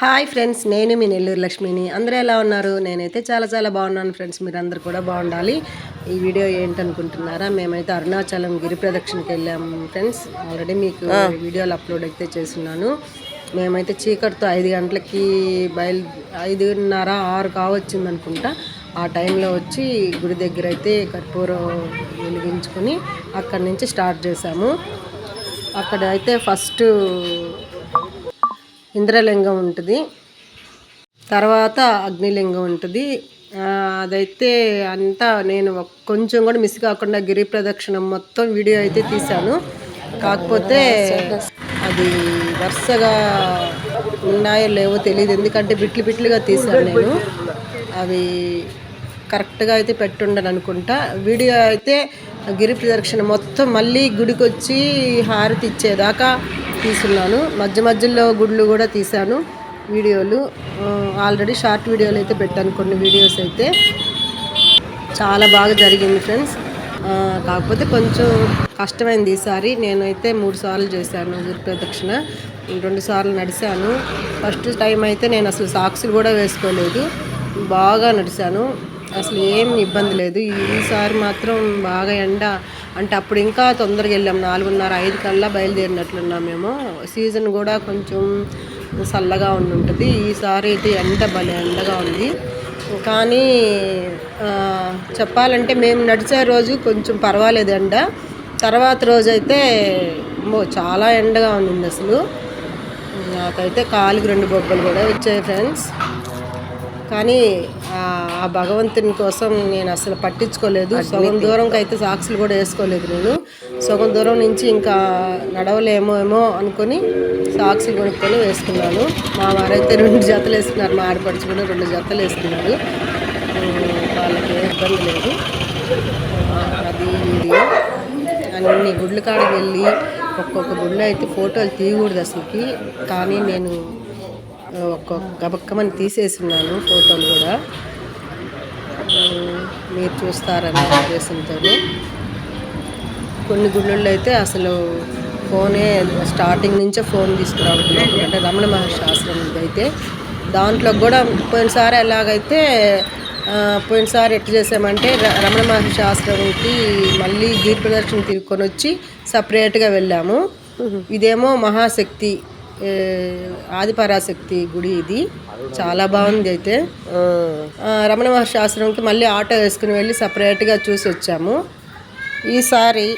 Hi friends నేను మీ నెల్లూరు లక్ష్మిని. అందరూ ఎలా ఉన్నారు? నేనైతే చాలా చాలా బాగున్నాను ఫ్రెండ్స్ మీరు అందరు కూడా బాగుండాలి. ఈ వీడియో ఏంటనుకుంటున్నారా? మేమైతే అరుణాచలం గిరి ప్రదక్షిణకి వెళ్ళాము ఫ్రెండ్స్. ఆల్రెడీ మీకు వీడియోలు అప్లోడ్ అయితే చేస్తున్నాను. మేమైతే చీకటితో ఐదు గంటలకి బయలు ఐదున్నర ఆరు కావచ్చింది అనుకుంటా ఆ టైంలో వచ్చి గుడి దగ్గర అయితే కర్పూరం వెలిగించుకొని అక్కడి నుంచి స్టార్ట్ చేసాము అక్కడ అయితే ఫస్ట్ ఇంద్రలింగం ఉంటుంది. తర్వాత అగ్నిలింగం ఉంటుంది. అదైతే అంతా నేను కొంచెం కూడా మిస్ కాకుండా గిరి ప్రదక్షిణ మొత్తం వీడియో అయితే తీశాను. కాకపోతే అది వరుసగా ఉన్నాయో లేవో తెలియదు ఎందుకంటే బిట్లు బిట్లుగా తీశాను నేను. అవి కరెక్ట్గా అయితే పెట్టుండను అనుకుంటా. వీడియో అయితే గిరి ప్రదక్షిణ మొత్తం మళ్ళీ గుడికొచ్చి హారతి ఇచ్చేదాకా తీసున్నాను మధ్య మధ్యలో గుళ్ళు కూడా తీశాను వీడియోలు. ఆల్రెడీ షార్ట్ వీడియోలు అయితే పెట్టాను కొన్ని వీడియోస్ అయితే. చాలా బాగా జరిగింది ఫ్రెండ్స్. కాకపోతే కొంచెం కష్టమైంది ఈసారి. నేనైతే మూడు సార్లు చేశాను గిరి ప్రదక్షిణ. రెండు సార్లు నడిచాను ఫస్ట్ టైం అయితే నేను అసలు సాక్సులు కూడా వేసుకోలేదు. బాగా నడిచాను అసలు ఏం ఇబ్బంది లేదు. ఈసారి మాత్రం బాగా ఎండ. అంటే అప్పుడు ఇంకా తొందరగా వెళ్ళాం. నాలుగున్నర ఐదు కల్లా బయలుదేరినట్లున్నాం మేము. సీజన్ కూడా కొంచెం చల్లగా ఉండి ఉంటుంది ఈసారి అయితే ఎండ భలే ఎండగా ఉంది. కానీ చెప్పాలంటే మేము నడిచే రోజు కొంచెం పర్వాలేదు ఎండ. తర్వాత రోజు అయితే చాలా ఎండగా ఉంది అసలు. నాకైతే కాలికి రెండు బొబ్బలు కూడా వచ్చాయి ఫ్రెండ్స్. కానీ ఆ భగవంతుని కోసం నేను అసలు పట్టించుకోలేదు. సగం దూరంకి అయితే సాక్సులు కూడా వేసుకోలేదు నేను. సగం దూరం నుంచి ఇంకా నడవలేమో ఏమో అనుకొని సాక్సులు కొనుక్కొని వేసుకున్నాను. మా వారైతే రెండు జతలు వేసుకున్నారు మా ఆడపడుచు కూడా రెండు జతలు వేసుకున్నారు ఉమ్, వాళ్ళకి ఏ ఇబ్బంది లేదు. అది వీడియో అన్ని గుడ్ల కాడికి వెళ్ళి ఒక్కొక్క గుడిలో అయితే ఫోటోలు తీయకూడదు అసలుకి. కానీ నేను గబక్కమని తీసేస్తున్నాను ఫోటోలు కూడా. మీరు చూస్తారన్న ఉద్దేశంతోనే. కొన్ని గుళ్ళల్లో అయితే అసలు ఫోనే స్టార్టింగ్ నుంచే ఫోన్ తీసుకురావడం అంటే రమణ మహర్షి ఆశ్రమం అయితే. దాంట్లో కూడా పోయినసారి ఎలాగైతే పోయినసారి ఎట్లా చేసామంటే రమణ మహర్షి ఆశ్రమంకి మళ్ళీ గిరి ప్రదర్శన తిరుక్కొని వచ్చి సపరేట్గా వెళ్ళాము. ఇదేమో మహాశక్తి ఆదిపరాశక్తి గుడి ఇది. చాలా బాగుంది అయితే. రమణ మహర్షి ఆశ్రమంకి మళ్ళీ ఆటో వేసుకుని వెళ్ళి సపరేట్గా చూసి వచ్చాము. ఈసారి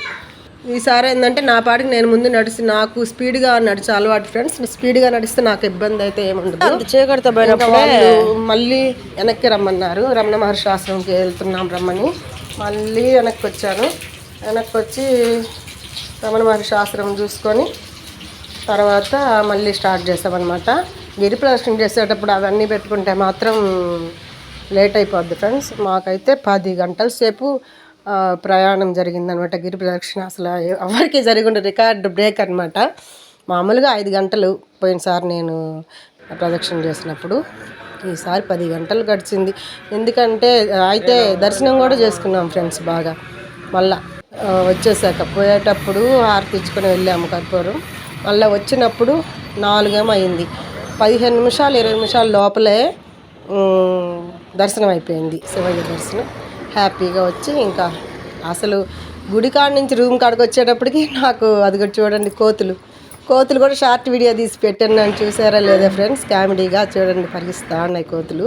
ఈసారి ఏంటంటే నా పాటికి నేను ముందు నడిచి నాకు స్పీడ్గా నడిచే అలవాటు ఫ్రెండ్స్ స్పీడ్గా నడిస్తే నాకు ఇబ్బంది అయితే ఏముండదు చీకటితో మళ్ళీ వెనక్కి రమ్మన్నారు. రమణ మహర్షి ఆశ్రమంకి వెళ్తున్నాం రమ్మని. మళ్ళీ వెనక్కి వచ్చాను. వెనక్కి వచ్చి రమణ మహర్షి ఆశ్రమం చూసుకొని తర్వాత మళ్ళీ స్టార్ట్ చేస్తామన్నమాట. గిరి ప్రదర్శన చేసేటప్పుడు అవన్నీ పెట్టుకుంటే మాత్రం లేట్ అయిపోద్ది ఫ్రెండ్స్. మాకైతే పది గంటల సేపు ప్రయాణం జరిగిందనమాట గిరి ప్రదక్షిణ. అసలు ఎవరికి జరిగిన రికార్డు బ్రేక్ అనమాట మామూలుగా ఐదు గంటలు పోయినసారి నేను ప్రదక్షిణ చేసినప్పుడు ఈసారి పది గంటలు గడిచింది. ఎందుకంటే అయితే దర్శనం కూడా చేసుకున్నాం ఫ్రెండ్స్ బాగా. మళ్ళా వచ్చేసాక పోయేటప్పుడు హారతి ఇచ్చుకొని వెళ్ళాము కర్పూరం. మళ్ళీ వచ్చినప్పుడు నాలుగేమో అయింది. పదిహేను నిమిషాలు ఇరవై నిమిషాల లోపలే దర్శనం అయిపోయింది. శివయ్య దర్శనం. హ్యాపీగా వచ్చి ఇంకా అసలు గుడి కాడ నుంచి రూమ్ కాడికి వచ్చేటప్పటికి నాకు అది కూడా చూడండి కోతులు. కోతులు కూడా షార్ట్ వీడియో తీసి పెట్టాను నన్ను చూసారా లేదా ఫ్రెండ్స్? కామెడీగా చూడండి పరిగిస్తా ఉన్నాయి కోతులు.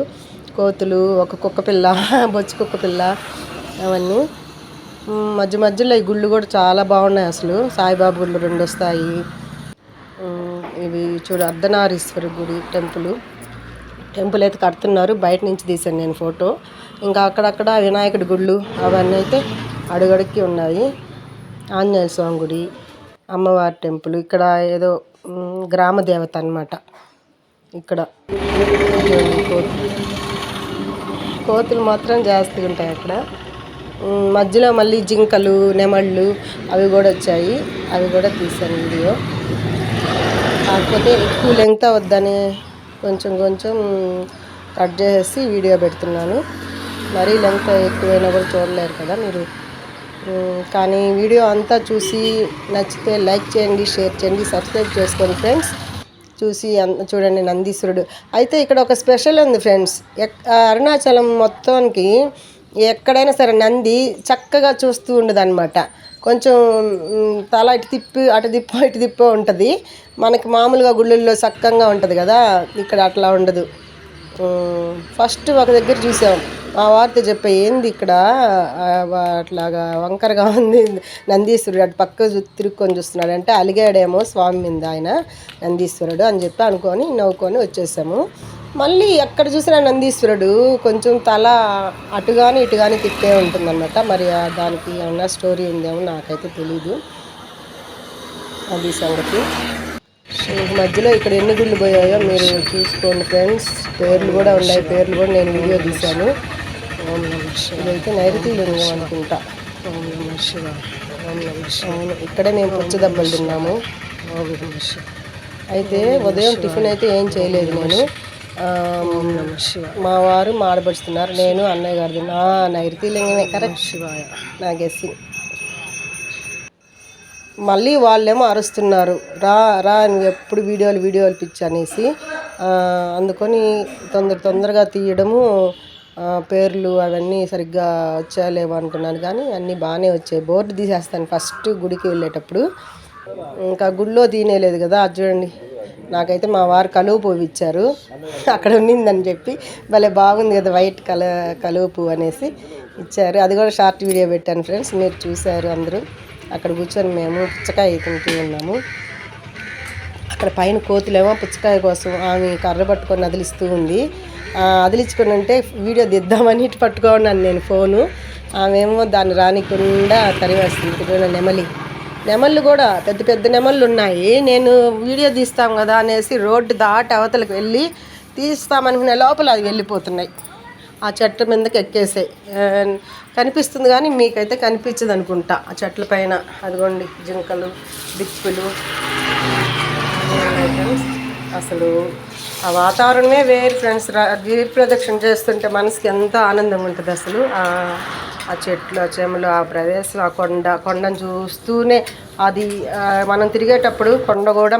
కోతులు ఒక కుక్క పిల్ల బొచ్చు కుక్క పిల్ల అవన్నీ. మధ్య మధ్యలో ఈ గుళ్ళు కూడా చాలా బాగున్నాయి అసలు. సాయిబాబు గుళ్ళు రెండు వస్తాయి. ఇవి చూడు అర్ధనారీశ్వర గుడి టెంపుల్. టెంపుల్ అయితే కడుతున్నారు. బయట నుంచి తీసాను నేను ఫోటో. ఇంకా అక్కడక్కడ వినాయకుడి గుళ్ళు అవన్నీ అయితే అడుగడుక్కి ఉన్నాయి. ఆంజనేయ స్వామి గుడి అమ్మవారి టెంపుల్ ఇక్కడ ఏదో గ్రామ దేవత అన్నమాట. ఇక్కడ. కోతులు. మాత్రం జాస్తిగా ఉంటాయి అక్కడ. మధ్యలో మళ్ళీ జింకలు నెమళ్ళు అవి కూడా వచ్చాయి. అవి కూడా తీసాను వీడియో. కాకపోతే ఎక్కువ లెంగ్త్ అవద్దని కొంచెం కొంచెం కట్ చేసేసి వీడియో పెడుతున్నాను. మరీ లెంగ్త్ ఎక్కువైనా కూడా చూడలేరు కదా మీరు. కానీ వీడియో అంతా చూసి నచ్చితే లైక్ చేయండి షేర్ చేయండి సబ్స్క్రైబ్ చేసుకోండి ఫ్రెండ్స్. చూసి చూడండి నందీశ్వరుడు. అయితే ఇక్కడ ఒక స్పెషల్ ఉంది ఫ్రెండ్స్. అరుణాచలం మొత్తానికి ఎక్కడైనా సరే నంది చక్కగా చూస్తూ ఉండదన్నమాట. కొంచెం తల ఇటు తిప్పి అటు తిప్పో ఇటు తిప్పో ఉంటుంది. మనకి మామూలుగా గుళ్ళల్లో చక్కగా ఉంటుంది కదా ఇక్కడ అట్లా ఉండదు. ఫస్ట్ ఒక దగ్గర చూసాం. మా వార్త చెప్పే ఏంది ఇక్కడ? అట్లాగా వంకరగా ఉంది. నందీశ్వరుడు అటు పక్క చూ- తిరుక్కొని చూస్తున్నాడు అంటే అలిగాడేమో స్వామి మీద ఆయన నందీశ్వరుడు అని చెప్పి అనుకొని నవ్వుకొని వచ్చేసాము. మళ్ళీ ఎక్కడ చూసినా నందీశ్వరుడు కొంచెం తల అటు కానీ ఇటు కానీ తిప్పే ఉంటుందన్నమాట. మరి దానికి ఏమన్నా స్టోరీ ఉందేమో నాకైతే తెలీదు. అది సంగతి. మధ్యలో ఇక్కడ ఎన్ని గుళ్ళు పోయాయో మీరు చూసుకోండి ఫ్రెండ్స్. పేర్లు కూడా ఉన్నాయి. పేర్లు కూడా నేను వీడియో తీశాను. ఇదైతే నైరుతి లింగం అనుకుంటా. ఓం నమః శివాయ. ఓం నమః శివాయ. అవును ఇక్కడే మేము పుచ్చ దెబ్బలు తిన్నాము. అయితే ఉదయం టిఫిన్ అయితే ఏం చేయలేదు నేను. మా వారు మాడబడుతున్నారు. నేను అన్నయ్య గారు తిన్నా ఆ, నైరుతి లింగమే కరెక్ట్ శివాయ. నా గెస్సింగ్ మళ్ళీ వాళ్ళేమో అరుస్తున్నారు. రా రా ఎప్పుడు వీడియోలు వీడియోలు పిచ్చి అనేసి అందుకొని తొందర తొందరగా తీయడము పేర్లు అవన్నీ సరిగ్గా వచ్చాలేమో అనుకున్నాను. కానీ అన్నీ బాగానే వచ్చాయి. బోర్డు తీసేస్తాను ఫస్ట్ గుడికి వెళ్ళేటప్పుడు. ఇంకా గుడిలో తీనేలేదు కదా. అది చూడండి. నాకైతే మా వారు కలువ పువ్వు ఇచ్చారు. అక్కడ ఉన్నిందని చెప్పి భలే బాగుంది కదా వైట్ కల కలువ పువ్వు అనేసి ఇచ్చారు. అది కూడా షార్ట్ వీడియో పెట్టాను ఫ్రెండ్స్ మీరు చూశారు అందరూ. అక్కడ కూర్చొని మేము పుచ్చకాయ తింటూ ఉన్నాము. అక్కడ పైన కోతులేమో పుచ్చకాయ కోసం ఆమె కర్ర పట్టుకొని అదిలిస్తూ ఉంది. అదిలించుకుని అదిలించుకొని ఉంటే వీడియో దిద్దామని ఇటు పట్టుకోన్నాను నేను ఫోను. ఆమెమో దాన్ని రానికుండా తరివేస్తుంది నెమలి. నెమళ్ళు కూడా పెద్ద పెద్ద నెమళ్ళు ఉన్నాయి. నేను వీడియో తీస్తాం కదా అనేసి రోడ్డు దాటి అవతలకు వెళ్ళి తీస్తామనుకునే లోపల అది వెళ్ళిపోతున్నాయి. ఆ చెట్ల మీదకి ఎక్కేసాయి కనిపిస్తుంది కానీ మీకైతే కనిపించదు అనుకుంటా. ఆ చెట్ల పైన అదిగోండి జింకలు బిక్కులు అసలు ఆ వాతావరణమే వేరు ఫ్రెండ్స్. గిరి ప్రదక్షిణ చేస్తుంటే మనసుకి ఎంతో ఆనందం ఉంటుంది అసలు. ఆ చెట్లు ఆ చెమలు ఆ ప్రదేశం ఆ కొండ కొండను చూస్తూనే అది ఆ, మనం తిరిగేటప్పుడు కొండ కూడా